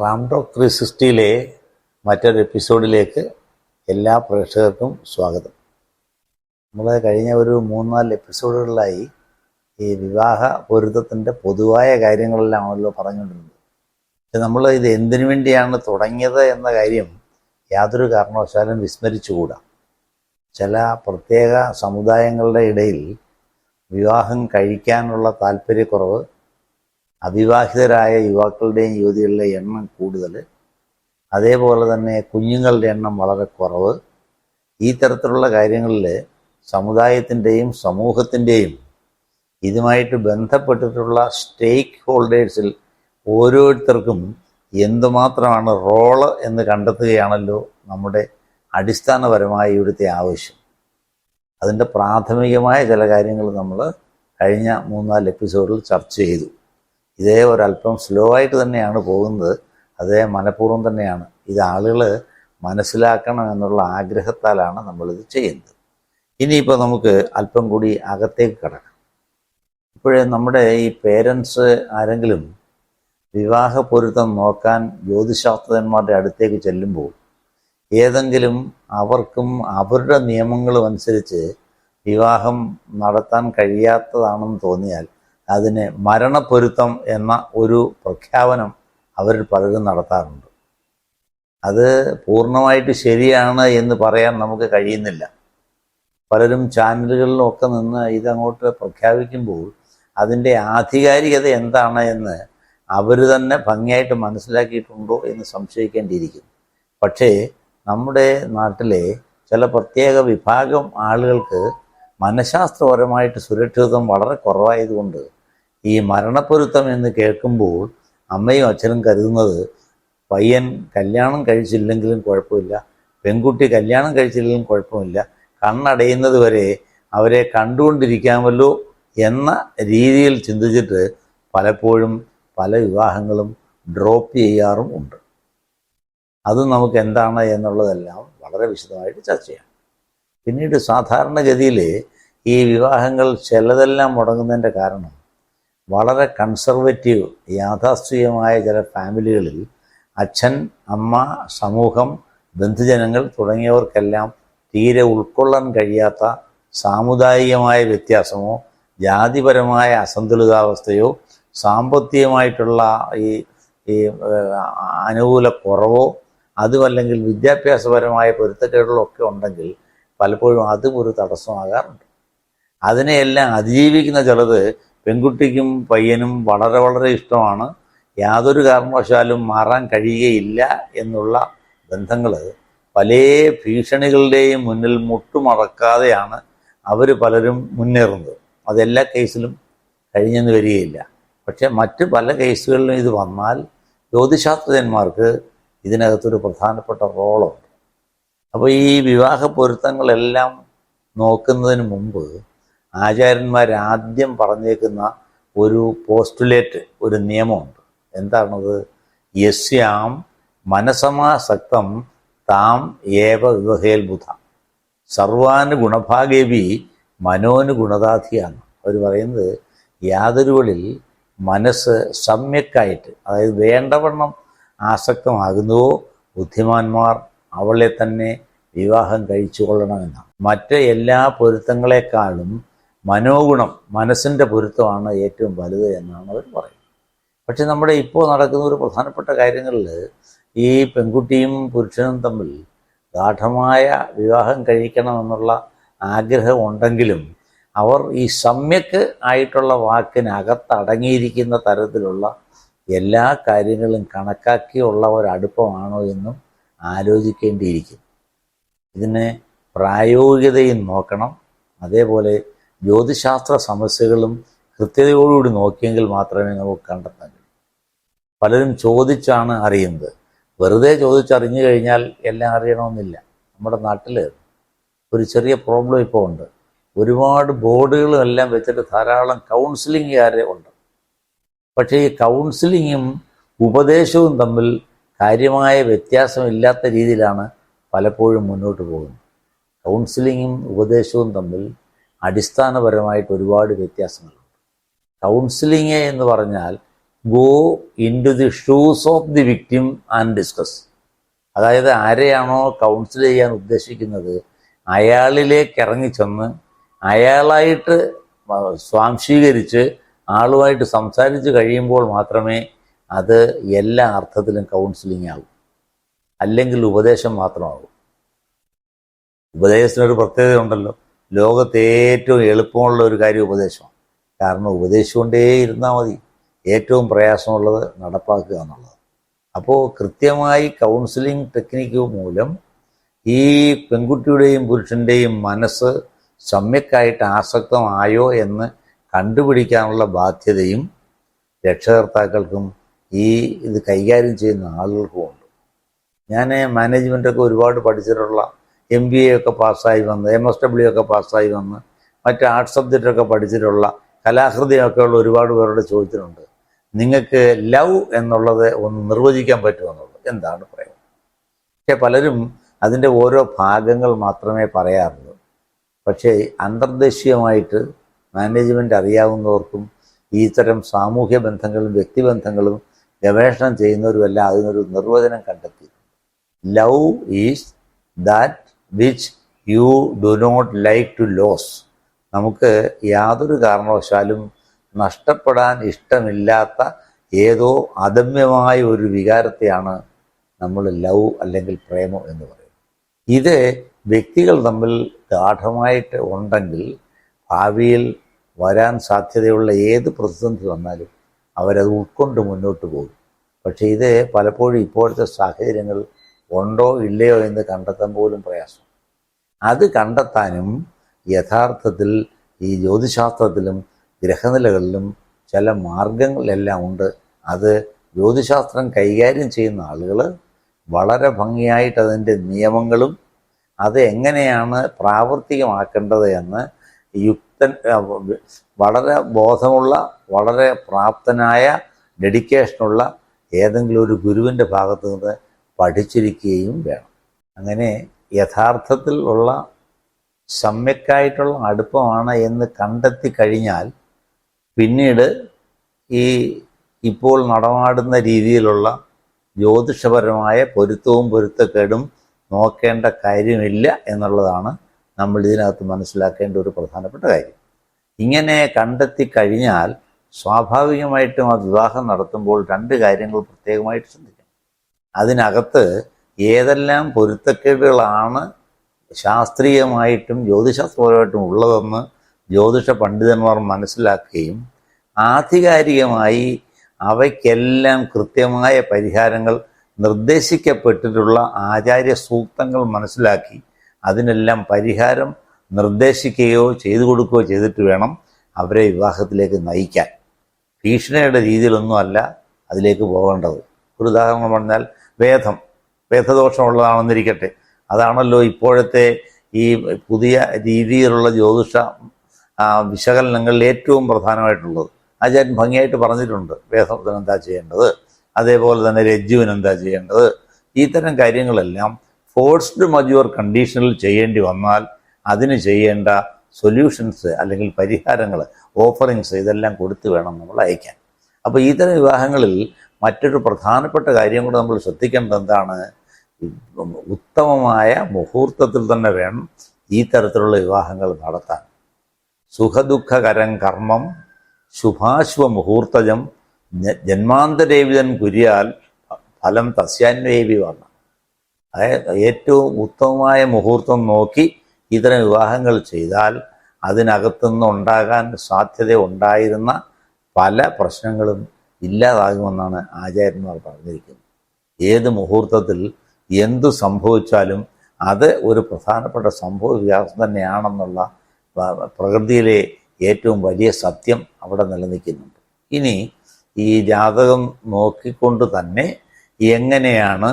റാംഡോക് three സിക്സ്റ്റിയിലെ മറ്റൊരു എപ്പിസോഡിലേക്ക് എല്ലാ പ്രേക്ഷകർക്കും സ്വാഗതം. നമ്മൾ കഴിഞ്ഞ ഒരു മൂന്നാൽ എപ്പിസോഡുകളിലായി ഈ വിവാഹ പൊരുത്തത്തിന്റെ പൊതുവായ കാര്യങ്ങളെല്ലാമാണല്ലോ പറഞ്ഞുകൊണ്ടിരുന്നത്. പക്ഷെ നമ്മൾ ഇത് എന്തിനു വേണ്ടിയാണ് തുടങ്ങിയത് എന്ന കാര്യം യാതൊരു കാരണവശാലും വിസ്മരിച്ചുകൂടാ. ചില പ്രത്യേക സമുദായങ്ങളുടെ ഇടയിൽ വിവാഹം കഴിക്കാനുള്ള താല്പര്യക്കുറവ് അവിവാഹിതരായ യുവാക്കളുടെയും യുവതികളുടെയും എണ്ണം കൂടുതൽ. അതേപോലെ തന്നെ കുഞ്ഞുങ്ങളുടെ എണ്ണം വളരെ കുറവ്. ഈ തരത്തിലുള്ള കാര്യങ്ങളിൽ സമുദായത്തിന്റെയും സമൂഹത്തിന്റെയും ഇതുമായിട്ട് ബന്ധപ്പെട്ടിട്ടുള്ള സ്റ്റേക്ക് ഹോൾഡേഴ്സിൽ ഓരോരുത്തർക്കും എന്തുമാത്രമാണ് റോൾ എന്ന് കണ്ടെത്തുകയാണല്ലോ നമ്മുടെ അടിസ്ഥാനപരമായ ഇവിടുത്തെ ആവശ്യം. അതിന്റെ പ്രാഥമികമായ ചില കാര്യങ്ങൾ നമ്മൾ കഴിഞ്ഞ മൂന്നാൽ എപ്പിസോഡിൽ ചർച്ച ചെയ്തു. ഇതേ ഒരല്പം സ്ലോ ആയിട്ട് തന്നെയാണ് പോകുന്നത്. അതേ മനഃപൂർവം തന്നെയാണ്. ഇത് ആളുകൾ മനസ്സിലാക്കണം എന്നുള്ള ആഗ്രഹത്താലാണ് നമ്മളിത് ചെയ്യുന്നത്. ഇനിയിപ്പോൾ നമുക്ക് അല്പം കൂടി അകത്തേക്ക് കടക്കാം. ഇപ്പോഴേ നമ്മുടെ ഈ പേരൻസ് ആരെങ്കിലും വിവാഹ പൊരുത്തം നോക്കാൻ ജ്യോതിശാസ്ത്രജ്ഞന്മാരുടെ അടുത്തേക്ക് ചെല്ലുമ്പോൾ ഏതെങ്കിലും അവർക്കും അവരുടെ നിയമങ്ങളും അനുസരിച്ച് വിവാഹം നടത്താൻ കഴിയാത്തതാണെന്ന് തോന്നിയാൽ അതിന് മരണപ്പൊരുത്തം എന്ന ഒരു പ്രഖ്യാപനം അവരിൽ പലരും നടത്താറുണ്ട്. അത് പൂർണമായിട്ട് ശരിയാണ് എന്ന് പറയാൻ നമുക്ക് കഴിയുന്നില്ല. പലരും ചാനലുകളിലും ഒക്കെ നിന്ന് ഇതങ്ങോട്ട് പ്രഖ്യാപിക്കുമ്പോൾ അതിന്റെ ആധികാരികത എന്താണ് എന്ന് അവർ തന്നെ ഭംഗിയായിട്ട് മനസ്സിലാക്കിയിട്ടുണ്ടോ എന്ന് സംശയിക്കേണ്ടിയിരിക്കുന്നു. പക്ഷേ നമ്മുടെ നാട്ടിലെ ചില പ്രത്യേക വിഭാഗം ആളുകൾക്ക് മനഃശാസ്ത്രപരമായിട്ട് സുരക്ഷിതത്വം വളരെ കുറവായതുകൊണ്ട് ഈ മരണപ്പൊരുത്തം എന്ന് കേൾക്കുമ്പോൾ അമ്മയും അച്ഛനും കരുതുന്നത് പയ്യൻ കല്യാണം കഴിച്ചില്ലെങ്കിലും കുഴപ്പമില്ല പെൺകുട്ടി കല്യാണം കഴിച്ചില്ലെങ്കിലും കുഴപ്പമില്ല കണ്ണടയുന്നത് വരെ അവരെ കണ്ടുകൊണ്ടിരിക്കാമല്ലോ എന്ന രീതിയിൽ ചിന്തിച്ചിട്ട് പലപ്പോഴും പല വിവാഹങ്ങളും ഡ്രോപ്പ് ചെയ്യാറും ഉണ്ട്. അത് നമുക്ക് എന്താണ് എന്നുള്ളതെല്ലാം വളരെ വിശദമായിട്ട് ചർച്ച ചെയ്യാം. പിന്നീട് സാധാരണഗതിയിൽ ഈ വിവാഹങ്ങൾ ചിലതെല്ലാം മുടങ്ങുന്നതിന്റെ കാരണം വളരെ കൺസർവേറ്റീവ് യാഥാസ്ഥികമായ ചില ഫാമിലികളിൽ അച്ഛൻ അമ്മ സമൂഹം ബന്ധുജനങ്ങൾ തുടങ്ങിയവർക്കെല്ലാം തീരെ ഉൾക്കൊള്ളാൻ കഴിയാത്ത സാമുദായികമായ വ്യത്യാസമോ ജാതിപരമായ അസന്തുലിതാവസ്ഥയോ സാമ്പത്തികമായിട്ടുള്ള ഈ ഈ അനുകൂല കുറവോ അതുമല്ലെങ്കിൽ വിദ്യാഭ്യാസപരമായ പൊരുത്തക്കേടുകളോ ഒക്കെ ഉണ്ടെങ്കിൽ പലപ്പോഴും അതും ഒരു തടസ്സമാകാറുണ്ട്. അതിനെയെല്ലാം അതിജീവിക്കുന്ന ചിലത് പെൺകുട്ടിക്കും പയ്യനും വളരെ വളരെ ഇഷ്ടമാണ്. യാതൊരു കാരണവശാലും മാറാൻ കഴിയുകയില്ല എന്നുള്ള ബന്ധങ്ങൾ പല ഭീഷണികളുടെയും മുന്നിൽ മുട്ടുമടക്കാതെയാണ് അവർ പലരും മുന്നേറുന്നത്. അതെല്ലാ കേസിലും കഴിഞ്ഞെന്ന് വരികയില്ല. പക്ഷേ മറ്റ് പല കേസുകളിലും ഇത് വന്നാൽ ജ്യോതിശാസ്ത്രജ്ഞന്മാർക്ക് ഇതിനകത്തൊരു പ്രധാനപ്പെട്ട റോളുണ്ട്. അപ്പോൾ ഈ വിവാഹ പൊരുത്തങ്ങളെല്ലാം നോക്കുന്നതിന് മുമ്പ് ആചാര്യന്മാർ ആദ്യം പറഞ്ഞേക്കുന്ന ഒരു പോസ്റ്റുലേറ്റ് ഒരു നിയമമുണ്ട്. എന്താണത്? യസ്യാം മനസമാസക്തം താം ഏവ വിവഹേൽ ബുധ സർവാന് ഗുണഭാഗേവി മനോന് ഗുണദാധിയാണ് അവർ പറയുന്നത് യാതൊരുവളിൽ മനസ്സ് സമ്യക്കായിട്ട് അതായത് വേണ്ടവണ്ണം ആസക്തമാകുന്നുവോ ബുദ്ധിമാന്മാർ അവളെ തന്നെ വിവാഹം കഴിച്ചു കൊള്ളണമെന്നാണ് മറ്റ് എല്ലാ പൊരുത്തങ്ങളെക്കാളും മനോഗുണം മനസ്സിന്റെ പൊരുത്തമാണ് ഏറ്റവും വലുത് എന്നാണ് അവർ പറയുന്നത്. പക്ഷെ നമ്മുടെ ഇപ്പോൾ നടക്കുന്ന ഒരു പ്രധാനപ്പെട്ട കാര്യങ്ങളിൽ ഈ പെൺകുട്ടിയും പുരുഷനും തമ്മിൽ ഗാഠമായ വിവാഹം കഴിക്കണമെന്നുള്ള ആഗ്രഹം ഉണ്ടെങ്കിലും അവർ ഈ സമ്യക്ക് ആയിട്ടുള്ള വാക്കിനകത്തടങ്ങിയിരിക്കുന്ന തരത്തിലുള്ള എല്ലാ കാര്യങ്ങളും കണക്കാക്കിയുള്ള ഒരടുപ്പമാണോ എന്നും ആലോചിക്കേണ്ടിയിരിക്കും ഇതിന് പ്രായോഗികതയും നോക്കണം. അതേപോലെ ജ്യോതിശാസ്ത്ര സമസ്യകളും കൃത്യതയോടുകൂടി നോക്കിയെങ്കിൽ മാത്രമേ നമുക്ക് കണ്ടെത്താൻ കഴിയൂ. പലരും ചോദിച്ചാണ് അറിയുന്നത്. വെറുതെ ചോദിച്ചറിഞ്ഞു കഴിഞ്ഞാൽ എല്ലാം അറിയണമെന്നില്ല. നമ്മുടെ നാട്ടിൽ ഒരു ചെറിയ പ്രോബ്ലം ഇപ്പോൾ ഉണ്ട്. ഒരുപാട് ബോർഡുകളും എല്ലാം വെച്ചിട്ട് ധാരാളം കൗൺസിലിംഗുകാരെ ഉണ്ട്. പക്ഷേ ഈ കൗൺസിലിങ്ങും ഉപദേശവും തമ്മിൽ കാര്യമായ വ്യത്യാസമില്ലാത്ത രീതിയിലാണ് പലപ്പോഴും മുന്നോട്ട് പോകുന്നത്. കൗൺസിലിങ്ങും ഉപദേശവും തമ്മിൽ അടിസ്ഥാനപരമായിട്ട് ഒരുപാട് വ്യത്യാസങ്ങളുണ്ട്. കൗൺസിലിംഗ് എന്ന് പറഞ്ഞാൽ go into the shoes of the victim and discuss അതായത് ആരെയാണോ കൗൺസിൽ ചെയ്യാൻ ഉദ്ദേശിക്കുന്നത് അയാളിലേക്ക് ഇറങ്ങിച്ചെന്ന് അയാളായിട്ട് സ്വാംശീകരിച്ച് ആളുമായിട്ട് സംസാരിച്ച് കഴിയുമ്പോൾ മാത്രമേ അത് എല്ലാ അർത്ഥത്തിലും കൗൺസിലിംഗ് ആകൂ അല്ലെങ്കിൽ ഉപദേശം മാത്രമാകും ഉപദേശത്തിനൊരു പ്രത്യേകത ഉണ്ടല്ലോ. ലോകത്ത് ഏറ്റവും എളുപ്പമുള്ള ഒരു കാര്യം ഉപദേശമാണ്. കാരണം ഉപദേശിച്ചുകൊണ്ടേ ഇരുന്നാൽ മതി. ഏറ്റവും പ്രയാസമുള്ളത് നടപ്പാക്കുക എന്നുള്ളത്. അപ്പോൾ കൃത്യമായി കൗൺസിലിംഗ് ടെക്നിക്ക് മൂലം ഈ പെൺകുട്ടിയുടെയും പുരുഷന്റെയും മനസ്സ് സമ്യക്കായിട്ട് ആസക്തമായോ എന്ന് കണ്ടുപിടിക്കാനുള്ള ബാധ്യതയും രക്ഷകർത്താക്കൾക്കും ഈ ഇത് കൈകാര്യം ചെയ്യുന്ന ആളുകൾക്കും ഉണ്ട് ഞാൻ മാനേജ്മെന്റൊക്കെ ഒരുപാട് പഠിച്ചിട്ടുള്ള എം ബി എ ഒക്കെ പാസ്സായി വന്ന് എം എസ് ഡബ്ല്യു ഒക്കെ പാസ്സായി വന്ന് മറ്റ് ആർട്സ് സബ്ജക്റ്റൊക്കെ പഠിച്ചിട്ടുള്ള കലാഹൃതിയൊക്കെ ഉള്ള ഒരുപാട് പേരോട് ചോദിച്ചിട്ടുണ്ട്. നിങ്ങൾക്ക് ലവ് എന്നുള്ളത് ഒന്ന് നിർവചിക്കാൻ പറ്റുമെന്നുള്ളത് എന്താണ് പറയുന്നത്? പക്ഷെ പലരും അതിന്റെ ഓരോ ഭാഗങ്ങൾ മാത്രമേ പറയാറുള്ളൂ. പക്ഷേ അന്തർദേശീയമായിട്ട് മാനേജ്മെന്റ് അറിയാവുന്നവർക്കും ഇത്തരം സാമൂഹ്യ ബന്ധങ്ങളും വ്യക്തിബന്ധങ്ങളും ഗവേഷണം ചെയ്യുന്നവരുമെല്ലാം അതിനൊരു നിർവചനം കണ്ടെത്തി love is that which you do not like to lose നമുക്ക് യാതൊരു കാരണവശാലും നഷ്ടപ്പെടാൻ ഇഷ്ടമില്ലാത്ത ഏതോ അദമ്യമായ ഒരു വികാരത്തെയാണ് നമ്മൾ ലവ് അല്ലെങ്കിൽ പ്രേമം എന്ന് പറയുന്നത്. ഇത് വ്യക്തികൾ തമ്മിൽ ഗാഠമായിട്ട് ഉണ്ടെങ്കിൽ ഭാവിയിൽ വരാൻ സാധ്യതയുള്ള ഏത് പ്രതിസന്ധി വന്നാലും അവരത് ഉൾക്കൊണ്ട് മുന്നോട്ട് പോകും. പക്ഷേ ഇത് പലപ്പോഴും ഇപ്പോഴത്തെ സാഹചര്യങ്ങൾ ഉണ്ടോ ഇല്ലയോ എന്ന് കണ്ടെത്താൻ പോലും പ്രയാസം. അത് കണ്ടെത്താനും യഥാർത്ഥത്തിൽ ഈ ജ്യോതിശാസ്ത്രത്തിലും ഗ്രഹനിലകളിലും ചില മാർഗങ്ങളെല്ലാം ഉണ്ട്. അത് ജ്യോതിശാസ്ത്രം കൈകാര്യം ചെയ്യുന്ന ആളുകൾ വളരെ ഭംഗിയായിട്ട് അതിന്റെ നിയമങ്ങളും അത് എങ്ങനെയാണ് പ്രാവർത്തികമാക്കേണ്ടത് എന്ന് യുക്തൻ വളരെ ബോധമുള്ള വളരെ പ്രാപ്തനായ ഡെഡിക്കേഷനുള്ള ഏതെങ്കിലും ഒരു ഗുരുവിന്റെ ഭാഗത്തു നിന്ന് പഠിച്ചിരിക്കുകയും വേണം. അങ്ങനെ യഥാർത്ഥത്തിൽ ഉള്ള സമ്യക്കായിട്ടുള്ള അടുപ്പമാണ് എന്ന് കണ്ടെത്തി കഴിഞ്ഞാൽ പിന്നീട് ഈ ഇപ്പോൾ നടമാടുന്ന രീതിയിലുള്ള ജ്യോതിഷപരമായ പൊരുത്തവും പൊരുത്തക്കേടും നോക്കേണ്ട കാര്യമില്ല എന്നുള്ളതാണ് നമ്മൾ ഇതിനകത്ത് മനസ്സിലാക്കേണ്ട ഒരു പ്രധാനപ്പെട്ട കാര്യം. ഇങ്ങനെ കണ്ടെത്തി കഴിഞ്ഞാൽ സ്വാഭാവികമായിട്ടും ആ വിവാഹം നടത്തുമ്പോൾ രണ്ട് കാര്യങ്ങൾ പ്രത്യേകമായിട്ട് ശ്രദ്ധിക്കണം. അതിനകത്ത് ഏതെല്ലാം പൊരുത്തക്കേടുകളാണ് ശാസ്ത്രീയമായിട്ടും ജ്യോതിശാസ്ത്രപരമായിട്ടും ഉള്ളതെന്ന് ജ്യോതിഷ പണ്ഡിതന്മാർ മനസ്സിലാക്കുകയും ആധികാരികമായി അവയ്ക്കെല്ലാം കൃത്യമായ പരിഹാരങ്ങൾ നിർദ്ദേശിക്കപ്പെട്ടിട്ടുള്ള ആചാര്യ സൂക്തങ്ങൾ മനസ്സിലാക്കി അതിനെല്ലാം പരിഹാരം നിർദ്ദേശിക്കുകയോ ചെയ്തു കൊടുക്കുകയോ ചെയ്തിട്ട് വേണം അവരെ വിവാഹത്തിലേക്ക് നയിക്കാൻ. ഭീഷണിയുടെ രീതിയിലൊന്നുമല്ല അതിലേക്ക് പോകേണ്ടത്. ഒരു ഉദാഹരണം പറഞ്ഞാൽ വേദം വേദദോഷമുള്ളതാണെന്നിരിക്കട്ടെ അതാണല്ലോ ഇപ്പോഴത്തെ ഈ പുതിയ രീതിയിലുള്ള ജ്യോതിഷ വിശകലനങ്ങളിൽ ഏറ്റവും പ്രധാനമായിട്ടുള്ളത്. ആചാര്യൻ ഭംഗിയായിട്ട് പറഞ്ഞിട്ടുണ്ട് വേദത്തിന് എന്താ ചെയ്യേണ്ടത്? അതേപോലെ തന്നെ രജ്ജുവിന് എന്താ ചെയ്യേണ്ടത്? ഇത്തരം കാര്യങ്ങളെല്ലാം ഫോഴ്സ്ഡ് മജുവർ കണ്ടീഷനിൽ ചെയ്യേണ്ടി വന്നാൽ അതിന് ചെയ്യേണ്ട സൊല്യൂഷൻസ് അല്ലെങ്കിൽ പരിഹാരങ്ങൾ ഓഫറിങ്സ് ഇതെല്ലാം കൊടുത്ത് വേണം നമ്മൾ അയക്കാൻ. അപ്പോൾ ഇത്തരം വിവാഹങ്ങളിൽ മറ്റൊരു പ്രധാനപ്പെട്ട കാര്യം കൂടെ നമ്മൾ ശ്രദ്ധിക്കേണ്ടത് എന്താണ് ഉത്തമമായ മുഹൂർത്തത്തിൽ തന്നെ വേണം ഈ തരത്തിലുള്ള വിവാഹങ്ങൾ നടത്താൻ. സുഖദുഃഖകരം കർമ്മം ശുഭാശുഭ മുഹൂർത്തജം ജന്മാന്തരേവിതൻ കുരിയാൽ ഫലം തസ്യാന്വേവി വന്ന. അതായത് ഏറ്റവും ഉത്തമമായ മുഹൂർത്തം നോക്കി ഇത്തരം വിവാഹങ്ങൾ ചെയ്താൽ അതിനകത്തുനിന്ന് ഉണ്ടാകാൻ സാധ്യത ഉണ്ടായിരുന്ന പല പ്രശ്നങ്ങളും ഇല്ലാതാകുമെന്നാണ് ആചാര്യന്മാർ പറഞ്ഞിരിക്കുന്നത്. ഏത് മുഹൂർത്തത്തിൽ എന്തു സംഭവിച്ചാലും അത് ഒരു പ്രധാനപ്പെട്ട സംഭവ വികാസം തന്നെയാണെന്നുള്ള പ്രകൃതിയിലെ ഏറ്റവും വലിയ സത്യം അവിടെ നിലനിൽക്കുന്നുണ്ട്. ഇനി ഈ ജാതകം നോക്കിക്കൊണ്ട് തന്നെ എങ്ങനെയാണ്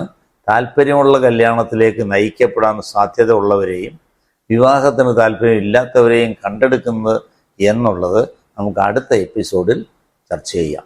താല്പര്യമുള്ള കല്യാണത്തിലേക്ക് നയിക്കപ്പെടാൻ സാധ്യത ഉള്ളവരെയും വിവാഹത്തിന് താല്പര്യം ഇല്ലാത്തവരെയും കണ്ടെടുക്കുന്നത് എന്നുള്ളത് നമുക്ക് അടുത്ത എപ്പിസോഡിൽ ചർച്ച ചെയ്യാം.